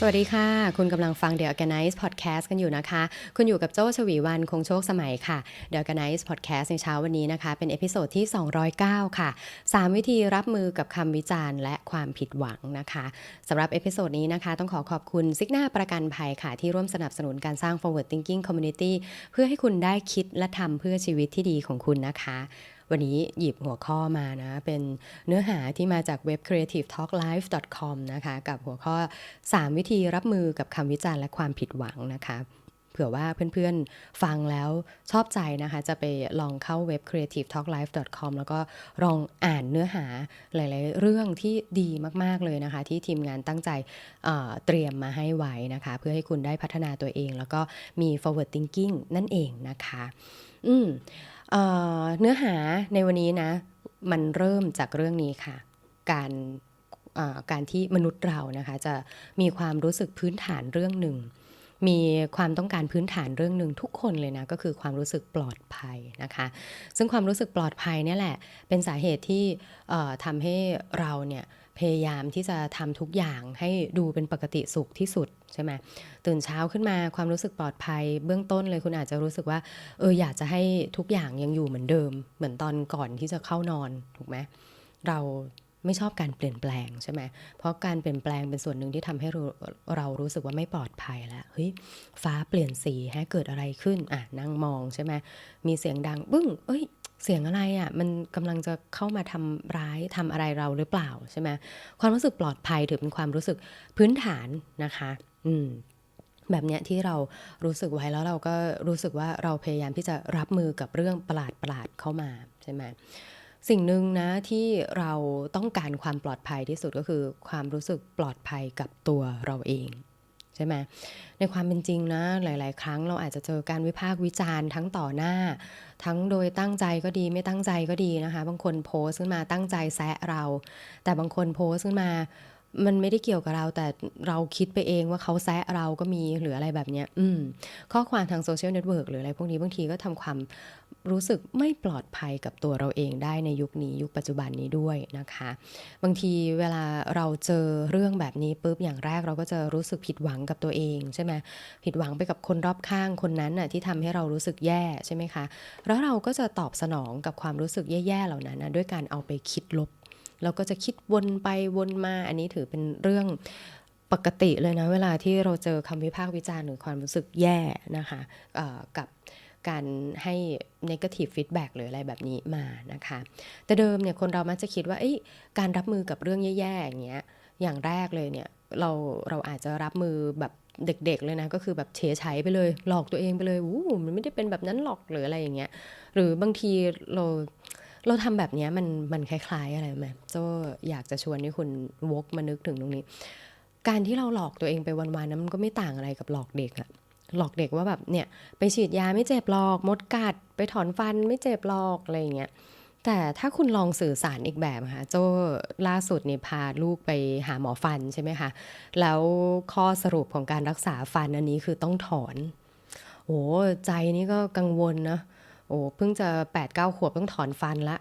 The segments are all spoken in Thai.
สวัสดีค่ะ คุณกำลังฟัง The Organize Podcast กันอยู่นะคะ คุณอยู่กับโจ้ชวีวันคงโชคสมัยค่ะ The Organize Podcast ในเช้าวันนี้นะคะ เป็นเอพิโซดที่ 209 ค่ะ 3 วิธีรับมือกับคำวิจารณ์และความผิดหวังนะคะสำหรับเอพิโซดนี้นะคะ ต้องขอขอบคุณซิกนาประกันภัยค่ะ ที่ร่วมสนับสนุนการสร้าง Forward Thinking Community เพื่อให้คุณได้คิดและทำเพื่อชีวิตที่ดีของคุณนะคะ วันนี้หยิบหัวข้อมานะ เป็นเนื้อหาที่มาจากเว็บ creativetalklive.com นะคะ กับหัวข้อ 3 วิธีรับมือกับคำวิจารณ์และความผิดหวังนะคะเผื่อว่าเพื่อนๆฟังแล้วชอบใจนะคะ จะไปลองเข้าเว็บ creativetalklive.com แล้วก็ลองอ่านเนื้อหาหลายๆ เรื่องที่ดีมากๆเลยนะคะ ที่ทีมงานตั้งใจเเตรียมมาให้ไว้นะคะ เพื่อให้คุณได้พัฒนาตัวเอง แล้วก็มี forward thinking นั่นเองนะคะ อืม เนื้อหาในวันนี้นะ มันเริ่มจากเรื่องนี้ค่ะ การการที่มนุษย์เรานะคะ จะมีความรู้สึกพื้นฐานเรื่องหนึ่ง มีความต้องการพื้นฐานเรื่องหนึ่งทุกคนเลยนะ ก็คือความรู้สึกปลอดภัยนะคะ ซึ่งความรู้สึกปลอดภัยนี่แหละ เป็นสาเหตุที่ทำให้เราเนี่ย พยายามที่จะทำทุกอย่างให้ดูเป็นปกติสุขที่สุดใช่ไหมตื่นเช้าขึ้นมาความรู้สึกปลอดภัย เบื้องต้นเลยคุณอาจจะรู้สึกว่าเอออยากจะให้ทุกอย่างยังอยู่เหมือนเดิม เหมือนตอนก่อนที่จะเข้านอนถูกไหมเราไม่ชอบการเปลี่ยนแปลงใช่ไหม เพราะการเปลี่ยนแปลงเป็นส่วนหนึ่งที่ทำให้เราเรารู้สึกว่าไม่ปลอดภัยแล้ว เฮ้ย ฟ้าเปลี่ยนสีให้เกิดอะไรขึ้น อะนั่งมองใช่ไหม มีเสียงดังบึ้ง เอ้ย เสียงอะไรอะ่ะมันกำลังจะเข้ามาทำร้ายทำอะไรเราหรือเปล่าใช่ไหมความรู้สึกปลอดภัยถือเป็นความรู้สึกพื้นฐานนะคะ อืมแบบเนี้ยที่เรารู้สึกไว้แล้วเราก็รู้สึกว่าเราพยายามที่จะรับมือกับเรื่องประหลาดประหลาดเข้ามาใช่ไหมสิ่งหนึ่งนะที่เราต้องการความปลอดภัยที่สุดก็คือความรู้สึกปลอดภัยกับตัวเราเอง ใช่ไหมในความเป็นจริงนะ หลาย ๆ ครั้งเราอาจจะเจอการวิพากษ์วิจารณ์ทั้งต่อหน้า ทั้งโดยตั้งใจก็ดีไม่ตั้งใจก็ดีนะคะ บางคนโพสต์ขึ้นมาตั้งใจแซะเรา แต่บางคนโพสต์ขึ้นมา มันไม่ได้เกี่ยวกับเรา แต่เราคิดไปเองว่าเขาแซะเราก็มีหรืออะไรแบบนี้อืม ข้อความทางโซเชียลเน็ตเวิร์กหรืออะไรพวกนี้บางทีก็ทำความ รู้สึกไม่ปลอดภัยกับตัวเราเองได้ในยุคนี้ยุคปัจจุบันนี้ด้วยนะคะ บางทีเวลาเราเจอเรื่องแบบนี้ปุ๊บอย่างแรกเราก็จะรู้สึกผิดหวังกับตัวเองใช่ไหมผิดหวังไปกับคนรอบข้างคนนั้นน่ะที่ทำให้เรารู้สึกแย่ใช่ไหมคะแล้วเราก็จะตอบสนองกับความรู้สึกแย่ๆเหล่านั้นนะด้วยการเอาไปคิดลบเราก็จะคิดวนไปวนมาอันนี้ถือเป็นเรื่องปกติเลยนะ เวลาที่เราเจอคำวิพากษ์วิจารณ์หรือความรู้สึกแย่นะคะกับ การให้ negative feedback หรืออะไรแบบนี้มานะคะ แต่เดิมเนี่ยคนเรามักจะคิดว่าการรับมือกับเรื่องแย่ๆอย่างเงี้ยอย่างแรกเลยเนี่ยเราเราอาจจะรับมือแบบเด็กๆเลยนะก็คือแบบเฉยใช้ไปเลย หลอกตัวเองไปเลยอู้มันไม่ได้เป็นแบบนั้นหรอกหรืออะไรอย่างเงี้ยหรือบางทีเราเราทำแบบนี้มันมันคล้ายๆอะไรไหมโจอยากจะชวนให้คุณวกมานึกถึงตรงนี้ การที่เราหลอกตัวเองไปวันๆนั้นมันก็ไม่ต่างอะไรกับหลอกเด็กอะ หลอกเด็กว่าแบบเนี่ยไปฉีดยาไม่เจ็บหรอกมดกัด ไปถอนฟันไม่เจ็บหรอกอะไรอย่างเงี้ยแต่ถ้าคุณลองสื่อสารอีกแบบค่ะโจล่าสุดนี่พาลูกไปหาหมอฟันใช่ไหมคะแล้วข้อสรุปของการรักษาฟันอันนี้คือต้องถอนโอ้ใจนี่ก็กังวลนะโอ้เพิ่งจะ8ปดเก้าขวบต้องถอนฟันละ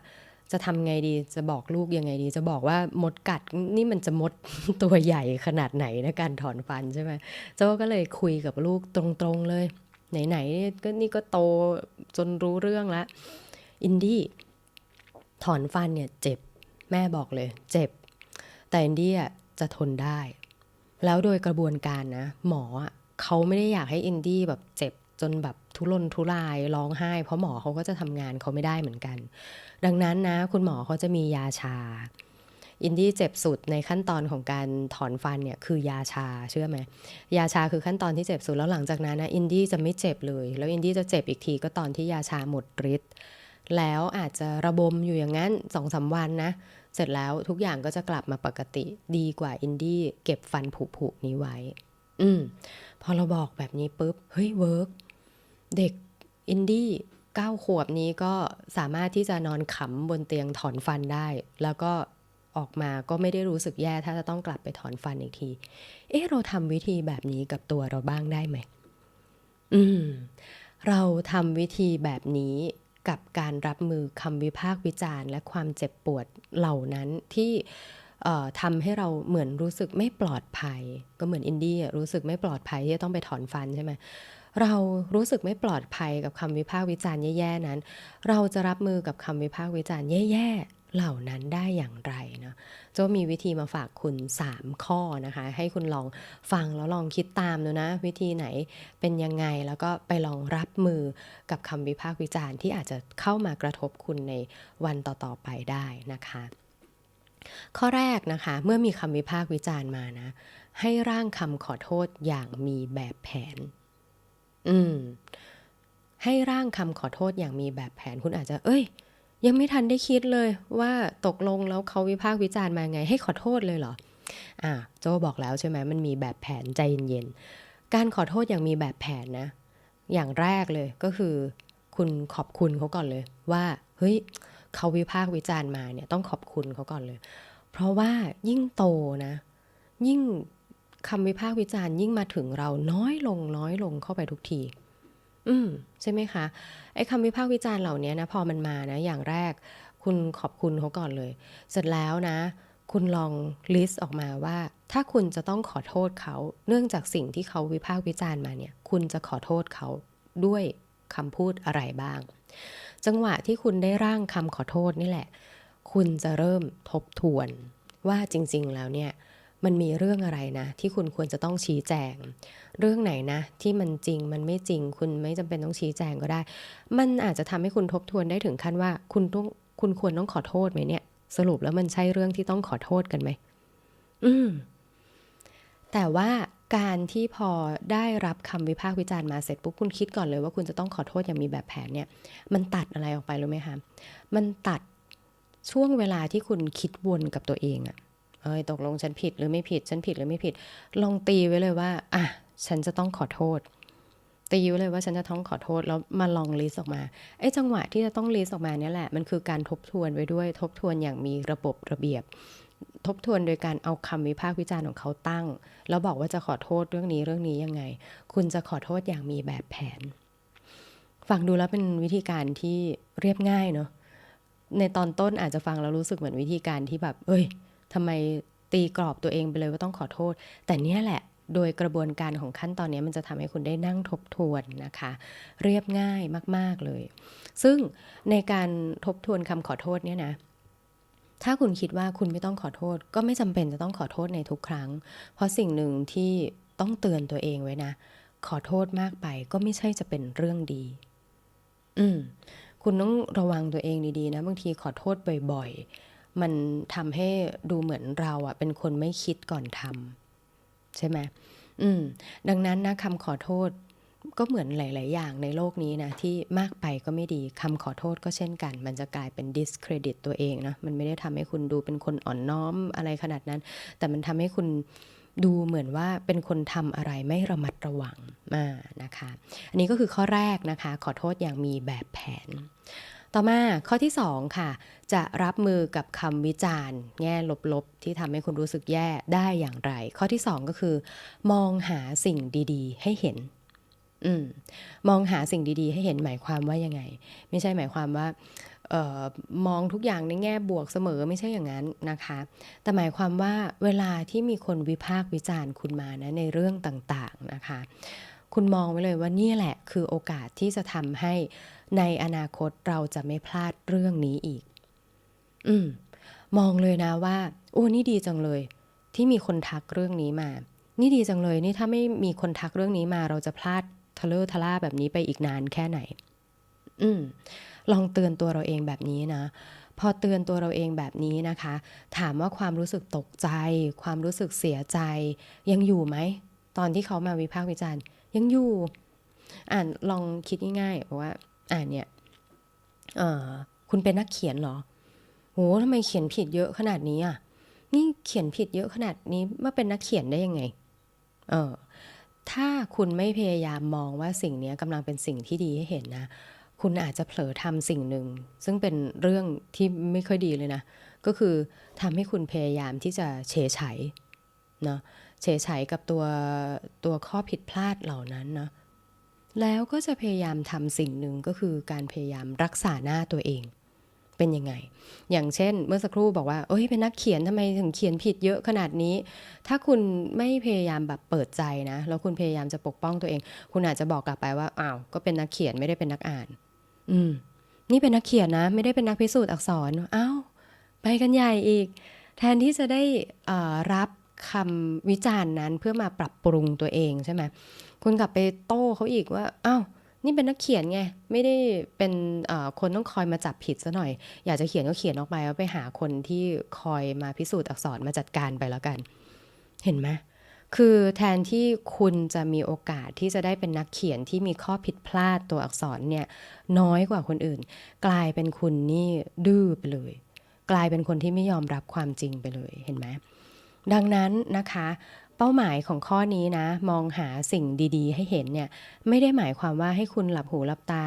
จะทำไงดีจะบอกลูกยังไงดี จะบอกว่ามดกัดนี่มันจะมดตัวใหญ่ขนาดไหนในการถอนฟันใช่ไหมเจ้าก็เลยคุยกับลูกตรงๆเลย ไหนๆก็นี่ก็โตจนรู้เรื่องละอินดี้ถอนฟันเนี่ยเจ็บแม่บอกเลย เจ็บ แต่อินดี้จะทนได้ แล้วโดยกระบวนการนะ หมอเขาไม่ได้อยากให้อินดี้แบบเจ็บจนแบบ ทุรนทุรายร้องไห้ เพราะหมอเขาก็จะทำงานเขาไม่ได้เหมือนกัน ดังนั้นนะ คุณหมอเขาจะมียาชา อินดี้เจ็บสุดในขั้นตอนของการถอนฟันเนี่ยคือยาชาเชื่อไหมยาชาคือขั้นตอนที่เจ็บสุดแล้วหลังจากนั้นนะอินดี้จะไม่เจ็บเลย แล้วอินดี้จะเจ็บอีกทีก็ตอนที่ยาชาหมดฤทธิ์แล้วอาจจะระบมอยู่อย่างนั้นสองสาวันนะ เสร็จแล้วทุกอย่างก็จะกลับมาปกติดีกว่าอินดี้เก็บฟันผุๆนี้ไว้ อืม พอเราบอกแบบนี้ปุ๊บ เฮ้ยเวิร์ก เด็กอินดี้เก้าขวบนี้ก็สามารถที่จะนอนขำบนเตียงถอนฟันได้ แล้วก็ออกมาก็ไม่ได้รู้สึกแย่ถ้าจะต้องกลับไปถอนฟันอีกที เอ๊ะเราทำวิธีแบบนี้กับตัวเราบ้างได้ไหม อืม เราทำวิธีแบบนี้กับการรับมือคำวิพากษ์วิจารณ์และความเจ็บปวดเหล่านั้นที่ทำให้เราเหมือนรู้สึกไม่ปลอดภัย ก็เหมือนอินดี้รู้สึกไม่ปลอดภัยที่จะต้องไปถอนฟันใช่ไหม เรารู้สึกไม่ปลอดภัยกับคำวิพากษ์วิจารณ์แย่ๆนั้น เราจะรับมือกับคำวิพากษ์วิจารณ์แย่ๆเหล่านั้นได้อย่างไรเนาะโจมีวิธีมาฝากคุณ 3 ข้อนะคะ ให้คุณลองฟังแล้วลองคิดตามดูนะ วิธีไหนเป็นยังไงแล้วก็ไปลองรับมือกับคำวิพากษ์วิจารณ์ที่อาจจะเข้ามากระทบคุณในวันต่อๆไปได้นะคะข้อแรกนะคะ เมื่อมีคำวิพากษ์วิจารณ์มานะ ให้ร่างคำขอโทษอย่างมีแบบแผน อืม ให้ร่างคำขอโทษอย่างมีแบบแผนคุณอาจจะ เอ้ย ยังไม่ทันได้คิดเลยว่าตกลงแล้วเขาวิพากษ์วิจารณ์มาไง ให้ขอโทษเลยเหรอ อะโจบอกแล้วใช่ไหมมันมีแบบแผนใจเย็นๆการขอโทษอย่างมีแบบแผนนะ อย่างแรกเลยก็คือ คุณขอบคุณเขาก่อนเลย ว่า เฮ้ยเขาวิพากษ์วิจารณ์มาเนี่ยต้องขอบคุณเขาก่อนเลย เพราะว่ายิ่งโตนะ ยิ่ง คำวิพากษ์วิจารณ์ยิ่งมาถึงเราน้อยลงน้อยลงเข้าไปทุกที อืมใช่ไหมคะ ไอ้คำวิพากษ์วิจารณ์เหล่านี้นะพอมันมานะ อย่างแรก คุณขอบคุณเขาก่อนเลย เสร็จแล้วนะ คุณลองลิสต์ออกมาว่า ถ้าคุณจะต้องขอโทษเขา เนื่องจากสิ่งที่เขาวิพากษ์วิจารณ์มาเนี่ย คุณจะขอโทษเขาด้วยคำพูดอะไรบ้าง จังหวะที่คุณได้ร่างคำขอโทษนี่แหละ คุณจะเริ่มทบทวนว่าจริง ๆ แล้วเนี่ย มันมีเรื่องอะไรนะ ที่คุณควรจะต้องชี้แจง เรื่องไหนนะ ที่มันจริงมันไม่จริง คุณไม่จำเป็นต้องชี้แจงก็ได้ มันอาจจะทำให้คุณทบทวนได้ถึงขั้นว่า คุณต้องคุณควรต้องขอโทษไหมเนี่ย สรุปแล้วมันใช่เรื่องที่ต้องขอโทษกันไหมอืมแต่ว่าการที่พอได้รับคำวิพากษ์วิจารณ์มาเสร็จปุ๊บคุณคิดก่อนเลยว่าคุณจะต้องขอโทษอย่างมีแบบแผนเนี่ย มันตัดอะไรออกไปรู้ไหมคะมันตัดช่วงเวลาที่คุณคิดวนกับตัวเองอะ เอ้ยตกลงฉันผิดหรือไม่ผิด ฉันผิดหรือไม่ผิด ลองตีไว้เลยว่า อะ ฉันจะต้องขอโทษ ตีไว้เลยว่าฉันจะต้องขอโทษ แล้วมาลองลิสต์ออกมา ไอ้จังหวะที่จะต้องลิสต์ออกมาเนี่ยแหละ มันคือการทบทวนไว้ด้วย ทบทวนอย่างมีระบบระเบียบ ทบทวนโดยการเอาคำวิพากษ์วิจารณ์ของเขาตั้ง แล้วบอกว่าจะขอโทษเรื่องนี้เรื่องนี้ยังไง คุณจะขอโทษอย่างมีแบบแผน ฟังดูแล้วเป็นวิธีการที่เรียบง่ายเนาะ ในตอนต้นอาจจะฟังแล้วรู้สึกเหมือนวิธีการที่แบบ เอ้ย ทำไมตีกรอบตัวเองไปเลยว่าต้องขอโทษ แต่เนี่ยแหละโดยกระบวนการของขั้นตอนนี้มันจะทำให้คุณได้นั่งทบทวนนะคะ เรียบง่ายมาก ๆเลย ซึ่งในการทบทวนคำขอโทษเนี่ยนะ ถ้าคุณคิดว่าคุณไม่ต้องขอโทษ ก็ไม่จำเป็นจะต้องขอโทษในทุกครั้ง เพราะสิ่งหนึ่งที่ต้องเตือนตัวเองไว้นะ ขอโทษมากไปก็ไม่ใช่จะเป็นเรื่องดี อืมคุณต้องระวังตัวเองดีๆนะ บางทีขอโทษบ่อย ๆ มันทำให้ดูเหมือนเราอะเป็นคนไม่คิดก่อนทำใช่ไหมอืม ดังนั้นนะคำขอโทษก็เหมือนหลาย ๆ อย่างในโลกนี้นะที่มากไปก็ไม่ดีคำขอโทษก็เช่นกัน มันจะกลายเป็น discredit ตัวเองนะมันไม่ได้ทำให้คุณดูเป็นคนอ่อนน้อมอะไรขนาดนั้น แต่มันทำให้คุณดูเหมือนว่าเป็นคนทำอะไรไม่ระมัดระวังมานะคะ อันนี้ก็คือข้อแรกนะคะ ขอโทษอย่างมีแบบแผน ต่อมาข้อที่ 2 ค่ะ จะรับมือกับคำวิจารณ์ แง่ลบๆ ที่ทำให้คุณรู้สึกแย่ได้อย่างไร ข้อที่ 2 ก็คือ มองหาสิ่งดีๆ ให้เห็นอืมมองหาสิ่งดีๆ ให้เห็นหมายความว่ายังไง ไม่ใช่หมายความว่าเออมองทุกอย่างในแง่บวกเสมอไม่ใช่อย่างนั้นนะคะ แต่หมายความว่าเวลาที่มีคนวิพากษ์วิจารณ์คุณมานะในเรื่องต่างๆนะคะ คุณมองไว้เลยว่านี่แหละคือโอกาสที่จะทำให้ในอนาคตเราจะไม่พลาดเรื่องนี้อีก อืม มองเลยนะว่า โอ้นี่ดีจังเลย ที่มีคนทักเรื่องนี้มา นี่ดีจังเลย นี่ถ้าไม่มีคนทักเรื่องนี้มา เราจะพลาดทะเลอทะล่าแบบนี้ไปอีกนานแค่ไหน อืม ลองเตือนตัวเราเองแบบนี้นะพอเตือนตัวเราเองแบบนี้นะคะ ถามว่าความรู้สึกตกใจ ความรู้สึกเสียใจ ยังอยู่ไหม ตอนที่เขามาวิพากษ์วิจารณ์ ยังอยู่อ่านลองคิดง่ายๆบอกว่าอ่านเนี่ยคุณเป็นนักเขียนเหรอโหทำไมเขียนผิดเยอะขนาดนี้อะนี่เขียนผิดเยอะขนาดนี้มาเป็นนักเขียนได้ยังไง เออ ถ้าคุณไม่พยายามมองว่าสิ่งนี้กำลังเป็นสิ่งที่ดีให้เห็นนะ คุณอาจจะเผลอทำสิ่งหนึ่ง ซึ่งเป็นเรื่องที่ไม่ค่อยดีเลยนะ ก็คือทำให้คุณพยายามที่จะเฉยไฉเนาะ เฉยไฉกับตัวตัวข้อผิดพลาดเหล่านั้นเนาะแล้วก็จะพยายามทำสิ่งหนึ่งก็คือการพยายามรักษาหน้าตัวเอง เป็นยังไง อย่างเช่น เมื่อสักครู่บอกว่า เอ้ยเป็นนักเขียนทำไมถึงเขียนผิดเยอะขนาดนี้ ถ้าคุณไม่พยายามแบบเปิดใจนะ แล้วคุณพยายามจะปกป้องตัวเอง คุณอาจจะบอกกลับไปว่าอ้าวก็เป็นนักเขียนไม่ได้เป็นนักอ่าน อืม นี่เป็นนักเขียนนะ ไม่ได้เป็นนักพิสูจน์อักษรอ้าวไปกันใหญ่อีก แทนที่จะได้อ่อรับ คำวิจารณ์นั้นเพื่อมาปรับปรุงตัวเองใช่ไหมคุณกลับไปโต้เขาอีกว่าอ้าวนี่เป็นนักเขียนไง ไม่ได้เป็นคนต้องคอยมาจับผิดซะหน่อย อยากจะเขียนก็เขียนออกไปแล้วไปหาคนที่คอยมาพิสูจน์อักษรมาจัดการไปแล้วกัน เห็นไหมคือแทนที่คุณจะมีโอกาสที่จะได้เป็นนักเขียนที่มีข้อผิดพลาดตัวอักษรเนี่ย น้อยกว่าคนอื่น กลายเป็นคุณนี่ดื้อไปเลย กลายเป็นคนที่ไม่ยอมรับความจริงไปเลยเห็นไหม ดังนั้นนะคะ เป้าหมายของข้อนี้นะ มองหาสิ่งดีๆ ให้เห็นเนี่ยไม่ได้หมายความว่าให้คุณหลับหูหลับตา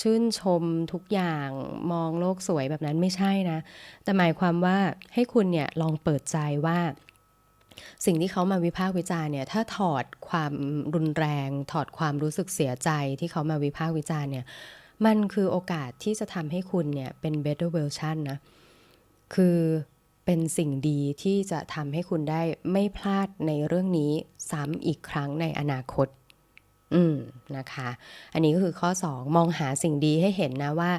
ชื่นชมทุกอย่างมองโลกสวยแบบนั้นไม่ใช่นะ แต่หมายความว่าให้คุณเนี่ยลองเปิดใจว่าสิ่งที่เขามาวิพากษ์วิจารณ์เนี่ยถ้าถอดความรุนแรง ถอดความรู้สึกเสียใจที่เขามาวิพากษ์วิจารณ์เนี่ยมันคือโอกาสที่จะทำให้คุณเนี่ยเป็น better version นะคือ เป็นสิ่งดีที่จะทำให้คุณได้ไม่พลาดในเรื่องนี้ซ้ำอีกครั้งในอนาคต อืมนะคะ อันนี้ก็คือข้อ 2 มองหาสิ่งดีให้เห็นนะว่า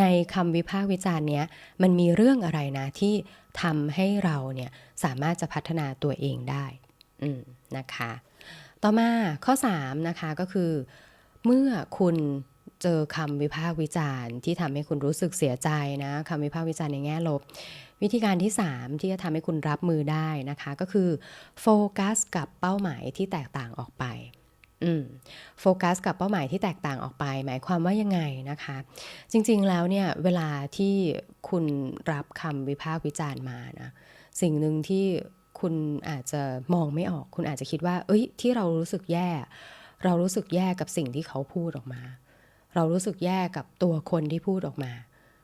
ในคำวิพากษ์วิจารณ์เนี้ยมันมีเรื่องอะไรนะที่ทำให้เราเนี่ยสามารถจะพัฒนาตัวเองได้ อืมนะคะ ต่อมาข้อ 3 นะคะก็คือ เมื่อคุณ เจอคำวิพากษ์วิจารณ์ที่ทำให้คุณรู้สึกเสียใจนะคำวิพากษ์วิจารณ์ในแง่ลบ วิธีการที่ 3 ที่จะทำให้คุณรับมือได้นะคะ ก็คือโฟกัสกับเป้าหมายที่แตกต่างออกไปโฟกัสกับเป้าหมายที่แตกต่างออกไป หมายความว่ายังไงนะคะ จริงๆแล้วเนี่ยเวลาที่คุณรับคำวิพากษ์วิจารณ์มานะสิ่งหนึ่งที่คุณอาจจะมองไม่ออก คุณอาจจะคิดว่า เอ้ย ที่เรารู้สึกแย่ เรารู้สึกแย่กับสิ่งที่เขาพูดออกมา เรารู้สึกแย่กับตัวคนที่พูดออกมา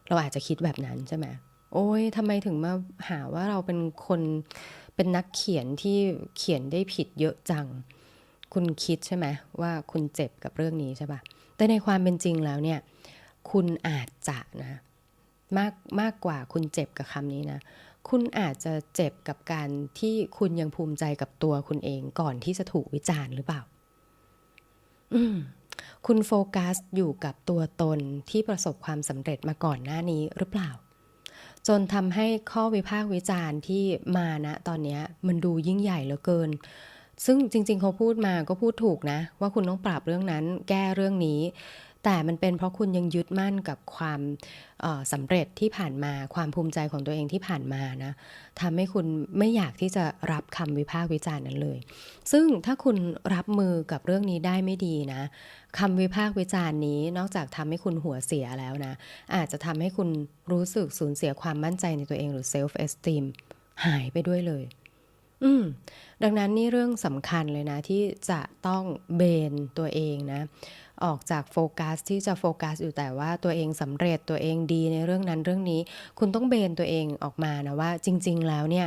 เราอาจจะคิดแบบนั้นใช่ไหมโอ้ยทำไมถึงมาหาว่าเราเป็นคนเป็นนักเขียนที่เขียนได้ผิดเยอะจัง คุณคิดใช่ไหมว่าคุณเจ็บกับเรื่องนี้ใช่ปะแต่ในความเป็นจริงแล้วเนี่ย คุณอาจจะนะมากมากกว่าคุณเจ็บกับคำนี้นะ คุณอาจจะเจ็บกับการที่คุณยังภูมิใจกับตัวคุณเองก่อนที่จะถูกวิจารณ์หรือเปล่า อืม คุณโฟกัสอยู่กับตัวตนที่ประสบความสำเร็จมาก่อนหน้านี้หรือเปล่า จนทำให้ข้อวิพากษ์วิจารณ์ที่มานะตอนนี้มันดูยิ่งใหญ่เหลือเกิน ซึ่งจริงๆเขาพูดมาก็พูดถูกนะ ว่าคุณต้องปรับเรื่องนั้นแก้เรื่องนี้ แต่มันเป็นเพราะคุณยังยึดมั่นกับความสำเร็จที่ผ่านมาความภูมิใจของตัวเองที่ผ่านมานะทำให้คุณไม่อยากที่จะรับคำวิพากษ์วิจารณ์นั้นเลย ซึ่งถ้าคุณรับมือกับเรื่องนี้ได้ไม่ดีนะคำวิพากษ์วิจารณ์นี้นอกจากทำให้คุณหัวเสียแล้วนะ อาจจะทำให้คุณรู้สึกสูญเสียความมั่นใจในตัวเองหรือ self esteem หายไปด้วยเลย อืม ดังนั้นนี่เรื่องสำคัญเลยนะที่จะต้องเบนตัวเองนะ ออกจากโฟกัสที่จะโฟกัสอยู่แต่ว่าตัวเองสำเร็จตัวเองดีในเรื่องนั้นเรื่องนี้ คุณต้องเบนตัวเองออกมานะว่าจริง ๆ แล้วเนี่ย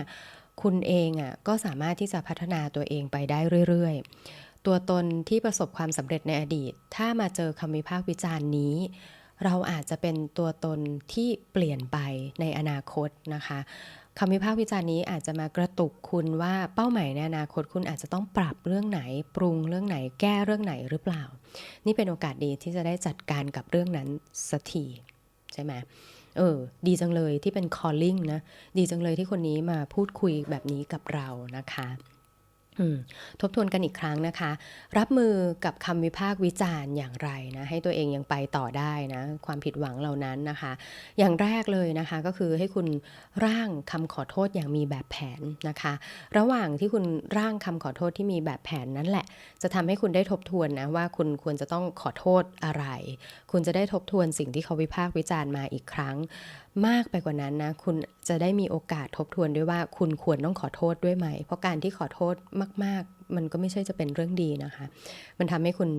คุณเองอะ่ะก็สามารถที่จะพัฒนาตัวเองไปได้เรื่อย ๆ ตัวตนที่ประสบความสำเร็จในอดีต ถ้ามาเจอคำวิพากษ์วิจารณ์นี้ เราอาจจะเป็นตัวตนที่เปลี่ยนไปในอนาคตนะคะ คำวิพากษ์วิจารณ์นี้อาจจะมากระตุกคุณว่าเป้าหมายในอนาคตคุณอาจจะต้องปรับเรื่องไหน ปรุงเรื่องไหนแก้เรื่องไหนหรือเปล่า นี่เป็นโอกาสดีที่จะได้จัดการกับเรื่องนั้นสักทีใช่ไหมเออ ดีจังเลยที่เป็น calling นะ ดีจังเลยที่คนนี้มาพูดคุยแบบนี้กับเรานะคะ ทบทวนกันอีกครั้งนะคะ รับมือกับคำวิพากษ์วิจารณ์อย่างไรนะให้ตัวเองยังไปต่อได้นะความผิดหวังเหล่านั้นนะคะ อย่างแรกเลยนะคะก็คือให้คุณร่างคำขอโทษอย่างมีแบบแผนนะคะ ระหว่างที่คุณร่างคำขอโทษที่มีแบบแผนนั้นแหละ จะทำให้คุณได้ทบทวนนะว่าคุณควรจะต้องขอโทษอะไร คุณจะได้ทบทวนสิ่งที่เขาวิพากษ์วิจารณ์มาอีกครั้งมากไปกว่านั้นนะคุณจะได้มีโอกาสทบทวนด้วยว่าคุณควรต้องขอโทษด้วยไหม เพราะการที่ขอโทษมาก ๆ มันก็ไม่ใช่จะเป็นเรื่องดีนะคะ มันทำให้คุณ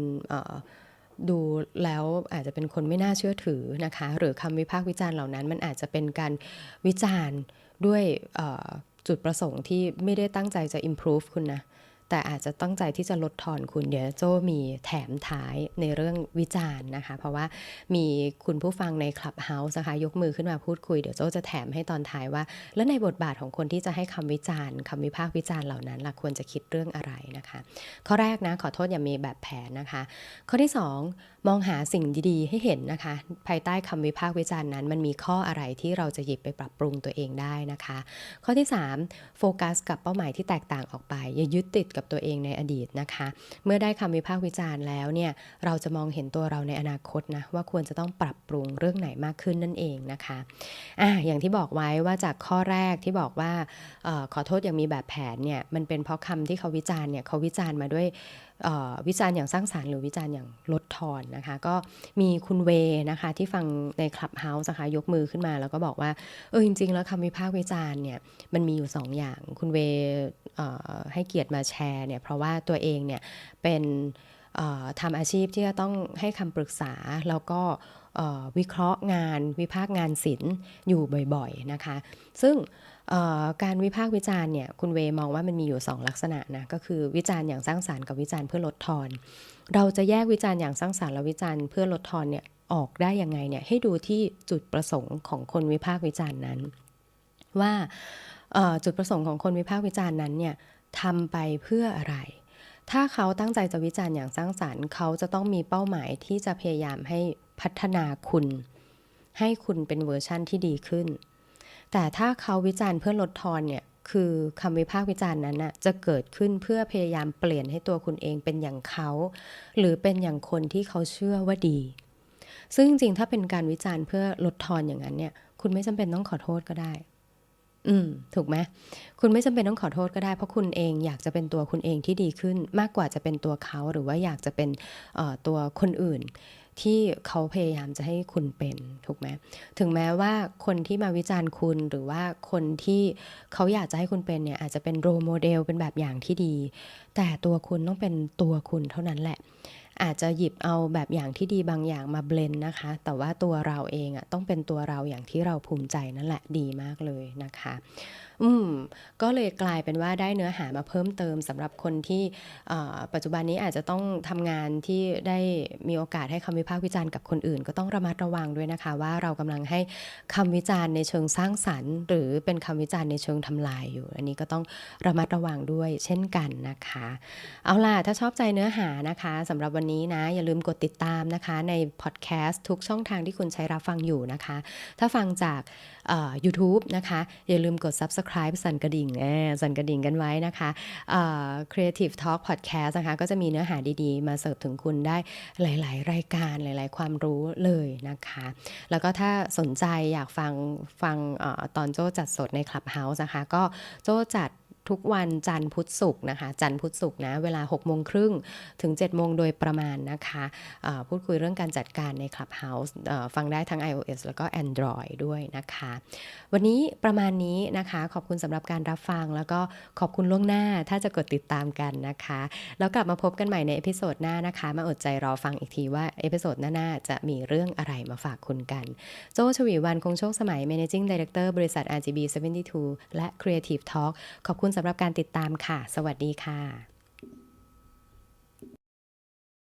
ดูแล้วอาจจะเป็นคนไม่น่าเชื่อถือนะคะ หรือคำวิพากษ์วิจารณ์เหล่านั้น มันอาจจะเป็นการวิจารณ์ด้วยจุดประสงค์ที่ไม่ได้ตั้งใจจะ improve คุณนะ แต่อาจจะตั้งใจที่จะลดทอนคุณเดี๋ยวโจ้มีแถมท้ายในเรื่องวิจารณ์นะคะ เพราะว่ามีคุณผู้ฟังในคลับเฮาส์นะคะยกมือขึ้นมาพูดคุยเดี๋ยวโจจะแถมให้ตอนท้ายว่า แล้วในบทบาทของคนที่จะให้คำวิจารณ์คำวิพากษ์วิจารณ์เหล่านั้นล่ะควรจะคิดเรื่องอะไรนะคะ ข้อแรกนะขอโทษอย่ามีแบบแผนนะคะ ข้อที่ 2 มองหาสิ่งดีๆให้เห็นนะคะ ภายใต้คำวิพากษ์วิจารณ์นั้น มันมีข้ออะไรที่เราจะหยิบไปปรับปรุงตัวเองได้นะคะ ข้อที่ 3 โฟกัสกับเป้าหมายที่แตกต่างออกไปอย่ายึดติดกับตัวเองในอดีตนะคะ เมื่อได้คำวิพากษ์วิจารณ์แล้วเนี่ยเราจะมองเห็นตัวเราในอนาคตนะว่าควรจะต้องปรับปรุงเรื่องไหนมากขึ้นนั่นเองนะคะอะอย่างที่บอกไว้ว่าจากข้อแรกที่บอกว่าออขอโทษอย่างมีแบบแผนเนี่ยมันเป็นเพราะคำที่เขาวิจารณ์เนี่ยเขาวิจารณ์มาด้วย วิจารณ์อย่างสร้างสารรค์หรือวิจารณ์อย่างลดทอนนะคะ ก็มีคุณเวนะคะที่ฟังในคลับเฮาส์นะคะยกมือขึ้นมาแล้วก็บอกว่าเออจริง ๆ แล้วคำวิพากษ์วิจารณ์เนี่ยมันมีอยู่สองอย่างคุณเวเให้เกียรติมาแชร์เนี่ยเพราะว่าตัวเองเนี่ยเป็นทำอาชีพที่จะต้องให้คำปรึกษาแล้วก็วิเคราะห์งานวิพากษ์งานศิลป์อยู่บ่อยๆนะคะ ซึ่ง การวิพากษ์วิจารณ์เนี่ยคุณเวมองว่ามันมีอยู่ 2 ลักษณะนะก็คือวิจารณ์อย่างสร้างสารรค์กับวิจารณ์เพื่อลดทอน เราจะแยกวิจารณ์อย่างสร้างสารรค์และวิจารณ์เพื่อลดทอนเนี่ยออกได้ยังไงเนี่ยให้ดูที่จุดประสงค์ของคนวิพากษ์วิจารณ์นั้น ว่าจุดประสงค์ของคนวิพากษ์วิจารณ์นั้นเนี่ยทำไปเพื่ออะไร ถ้าเขาตั้งใจจะวิจารณ์อย่างสร้างสารรค์ เขาจะต้องมีเป้าหมายที่จะพยายามให้พัฒนาคุณ ให้คุณเป็นเวอร์ชั่นที่ดีขึ้น แต่ถ้าเขาวิจารณ์เพื่อลดทอนเนี่ยคือคำวิพากษ์วิจารณ์นั้นน่ะจะเกิดขึ้นเพื่อพยายามเปลี่ยนให้ตัวคุณเองเป็นอย่างเขา หรือเป็นอย่างคนที่เขาเชื่อว่าดี ซึ่งจริงๆถ้าเป็นการวิจารณ์เพื่อลดทอนอย่างนั้นเนี่ย คุณไม่จำเป็นต้องขอโทษก็ได้ อืม ถูกไหมคุณไม่จำเป็นต้องขอโทษก็ได้ เพราะคุณเองอยากจะเป็นตัวคุณเองที่ดีขึ้น มากกว่าจะเป็นตัวเขาหรือว่าอยากจะเป็นตัวคนอื่น ที่เขาพยายามจะให้คุณเป็นถูกไหมถึงแม้ว่าคนที่มาวิจารณ์คุณหรือว่าคนที่เขาอยากจะให้คุณเป็นเนี่ยอาจจะเป็นโรโมเดลเป็นแบบอย่างที่ดี แต่ตัวคุณต้องเป็นตัวคุณเท่านั้นแหละ อาจจะหยิบเอาแบบอย่างที่ดีบางอย่างมาเบลนนะคะ แต่ว่าตัวเราเองอะ่ะต้องเป็นตัวเราอย่างที่เราภูมิใจนั่นแหละดีมากเลยนะคะ อืม ก็เลยกลายเป็นว่าได้เนื้อหามาเพิ่มเติมสำหรับคนที่ปัจจุบันนี้อาจจะต้องทำงานที่ได้มีโอกาสให้คำวิพากษ์วิจารณ์กับคนอื่น ก็ต้องระมัดระวังด้วยนะคะ ว่าเรากำลังให้คำวิจารณ์ในเชิงสร้างสรรค์ หรือเป็นคำวิจารณ์ในเชิงทำลายอยู่ อันนี้ก็ต้องระมัดระวังด้วยเช่นกันนะคะ เอาล่ะถ้าชอบใจเนื้อหานะคะสำหรับวันนี้นะอย่าลืมกดติดตามนะคะ ในพอดแคสต์ทุกช่องทางที่คุณใช้รับฟังอยู่นะคะ ถ้าฟังจากเอ่อ YouTube นะคะ อย่าลืมกด Subscribe สั่นกระดิ่งแสั่นกระดิ่งกันไว้นะคะ Creative Talk Podcast นะคะ ก็จะมีเนื้อหาดีๆ มาเสิร์ฟถึงคุณได้หลาย ๆ รายการหลาย ๆ ความรู้เลยนะคะ แล้วก็ถ้าสนใจอยากฟังฟังออตอนโจ้จัดสดใน Clubhouse นะคะ ก็โจ้จัด ทุกวันจันทร์พุธศุกร์นะคะ จันทร์พุธศุกร์นะ เวลา6โมงครึ่งถึง7โมงโดยประมาณนะคะพูดคุยเรื่องการจัดการใน Clubhouse ฟังได้ทั้ง iOS แล้วก็ Android ด้วยนะคะ วันนี้ประมาณนี้นะคะ ขอบคุณสำหรับการรับฟัง แล้วก็ขอบคุณล่วงหน้าถ้าจะกดติดตามกันนะคะ แล้วกลับมาพบกันใหม่ในเอพิโซดหน้านะคะ มาอดใจรอฟังอีกทีว่าเอพิโซดหน้าๆจะมีเรื่องอะไรมาฝากคุณกัน โจชวีวันคงโชคสมัย Managing Director บริษัท RGB 72 และ Creative Talk ขอบคุณสำหรับการติดตามค่ะ สวัสดีค่ะ